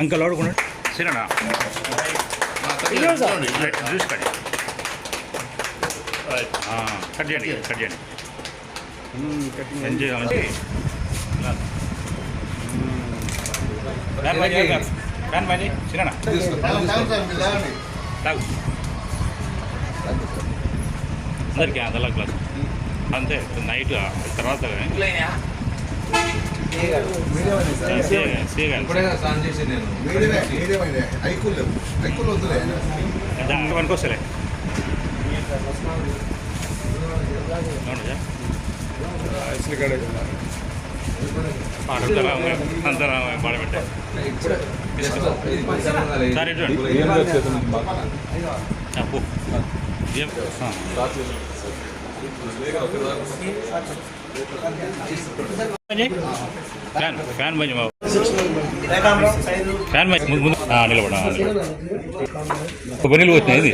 Uncle ఆడుకున్నాడు సరేనా? Juice cut cut చేయండి కట్ చేయండి. సరేనా? అందరికీ అదలా క్లాస్ అంతే నైట్ తర్వాత పనికొస్తలే సరే చూడండి అప్పు ఏం ఫ్యాన్ ఫ్యాన్ బంద్ బాబు ఫ్యాన్ బంద్ ముందు ముందు ఆ, నిలబడ కొబ్బరి వచ్చినాయి ఇది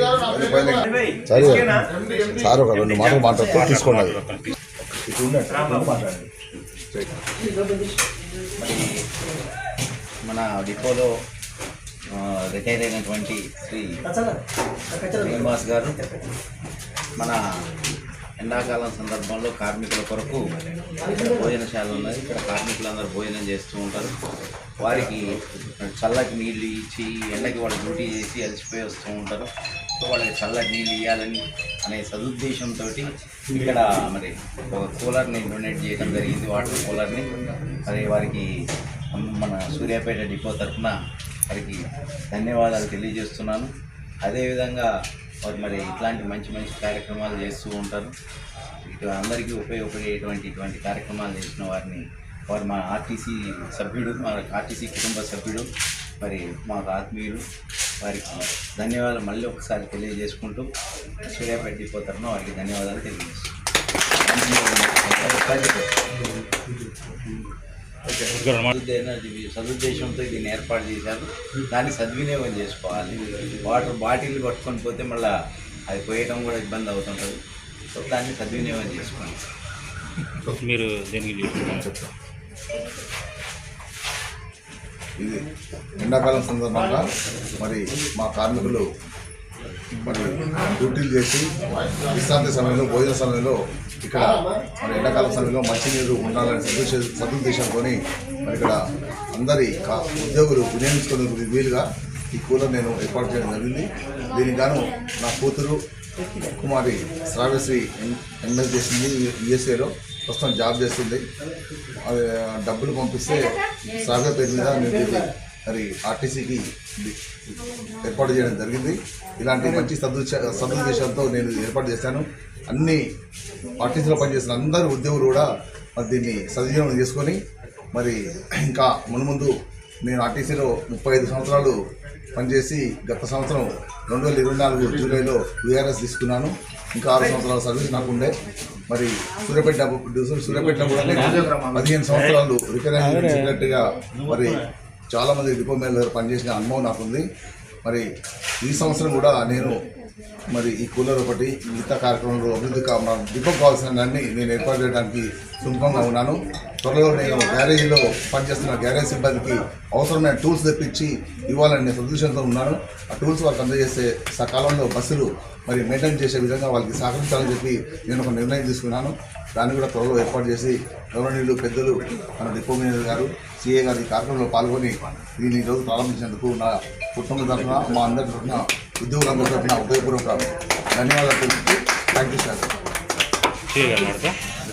సరే సార్ ఒక రెండు మాటలు మాట్లాడుతూ తీసుకోండి మన డిపోలో రిటైర్ అయినటువంటి శ్రీ శ్రీనివాస్ గారు మన ఎండాకాలం సందర్భంలో కార్మికుల కొరకు భోజనశాల ఉన్నది. ఇక్కడ కార్మికులందరూ భోజనం చేస్తూ ఉంటారు. వారికి చల్లకి నీళ్ళు ఇచ్చి ఎండకి వాళ్ళు డ్యూటీ చేసి అలసిపోయి వస్తూ ఉంటారు. సో వాళ్ళకి చల్లటి నీళ్ళు ఇవ్వాలని అనే సదుద్దేశంతో ఇక్కడ మరి ఒక కూలర్ని డొనేట్ చేయడం జరిగింది. వాటర్ కూలర్ని. మరి వారికి మన సూర్యాపేట డిపో తరఫున వారికి ధన్యవాదాలు తెలియజేస్తున్నాను. అదేవిధంగా వారు మరి ఇట్లాంటి మంచి మంచి కార్యక్రమాలు చేస్తూ ఉంటారు. ఇటు అందరికీ ఉపయోగపడేటువంటి ఇటువంటి కార్యక్రమాలు చేసిన వారిని వారు మా ఆర్టీసీ సభ్యుడు మా ఆర్టీసీ కుటుంబ సభ్యుడు మరి మాకు ఆత్మీయులు వారికి ధన్యవాదాలు మళ్ళీ ఒకసారి తెలియజేసుకుంటూ సూర్యాపేట డిపో తరఫున వారికి ధన్యవాదాలు తెలియజేస్తున్నాను. సదుద్దేశంతో దీన్ని ఏర్పాటు చేశారు. దాన్ని సద్వినియోగం చేసుకోవాలి. వాటర్ బాటిల్ పట్టుకొని పోతే మళ్ళీ అది పోయటం కూడా ఇబ్బంది అవుతుంటుంది. సో దాన్ని సద్వినియోగం చేసుకోండి. మీరు దేనికి ఇది ఎండాకాలం సందర్భంగా మరి మా కార్మికులు మరి డ్యూటీలు చేసి విశ్రాంతి సమయంలో భోజన సమయంలో ఇక్కడ మన ఎండాకాలం సమయంలో మంచినీరు ఉండాలని సదుశ సదుద్దేశంతో మరి ఇక్కడ అందరి కా ఉద్యోగులు వినియోగించుకునే వీలుగా ఈ కూలర్ నేను ఏర్పాటు చేయడం జరిగింది. దీనికి గాను నా కూతురు కుమారి శ్రావ్యశ్రీ ఎంఎస్ చేసింది యుఎస్ఏలో. ప్రస్తుతం జాబ్ చేస్తుంది. అది డబ్బులు పంపిస్తే శ్రావ్య పేరు మీద నేను మరి ఆర్టీసీకి ఏర్పాటు చేయడం జరిగింది. ఇలాంటి మంచి సదుశ సదుద్దేశంతో నేను ఏర్పాటు చేశాను. అన్ని ఆర్టీసీలో పనిచేసిన అందరు ఉద్యోగులు కూడా మరి దీన్ని సద్వినియోగం చేసుకొని మరి ఇంకా మునుముందు నేను ఆర్టీసీలో ముప్పై ఐదు సంవత్సరాలు పనిచేసి గత సంవత్సరం రెండు వేల ఇరవై నాలుగు జూలైలో యూఆర్ఎస్ తీసుకున్నాను. ఇంకా ఆరు సంవత్సరాల సర్వీస్ నాకు ఉండే. మరి సూర్యాపేట సూర్యపేట కూడా పదిహేను సంవత్సరాలు రికరెంట్ సెక్రటరీగా మరి చాలామంది డిపో మేనేజర్ దగ్గర పనిచేసిన అనుభవం నాకుంది. మరి ఈ సంవత్సరం కూడా నేను మరి ఈ కూలర్ ఒకటి మిగతా కార్యక్రమంలో అభివృద్ధి కావడం డిపో కావాల్సిన అన్ని నేను ఏర్పాటు చేయడానికి సుముఖంగా ఉన్నాను. త్వరలో నేను గ్యారేజీలో పనిచేస్తున్న గ్యారేజ్ సిబ్బందికి అవసరమైన టూల్స్ తెప్పించి ఇవ్వాలని నేను సదుద్దేశంతో ఉన్నాను. ఆ టూల్స్ వాళ్ళకి అందజేస్తే సకాలంలో బస్సులు మరి మెయింటైన్ చేసే విధంగా వాళ్ళకి సహకరించాలని చెప్పి నేను ఒక నిర్ణయం తీసుకున్నాను. దాన్ని కూడా త్వరలో ఏర్పాటు చేసి గవర్నీయులు పెద్దలు మన డిపో మేనేజర్ గారు సిఏ గారి కార్యక్రమంలో పాల్గొని దీన్ని ఈరోజు ప్రారంభించినందుకు నా కుటుంబ తరఫున మా అందరి తరఫున ఉద్యోగులందరి తరఫున ఉదయపూర్వక ధన్యవాదాలు తెలుపుతూ థ్యాంక్ యూ సార్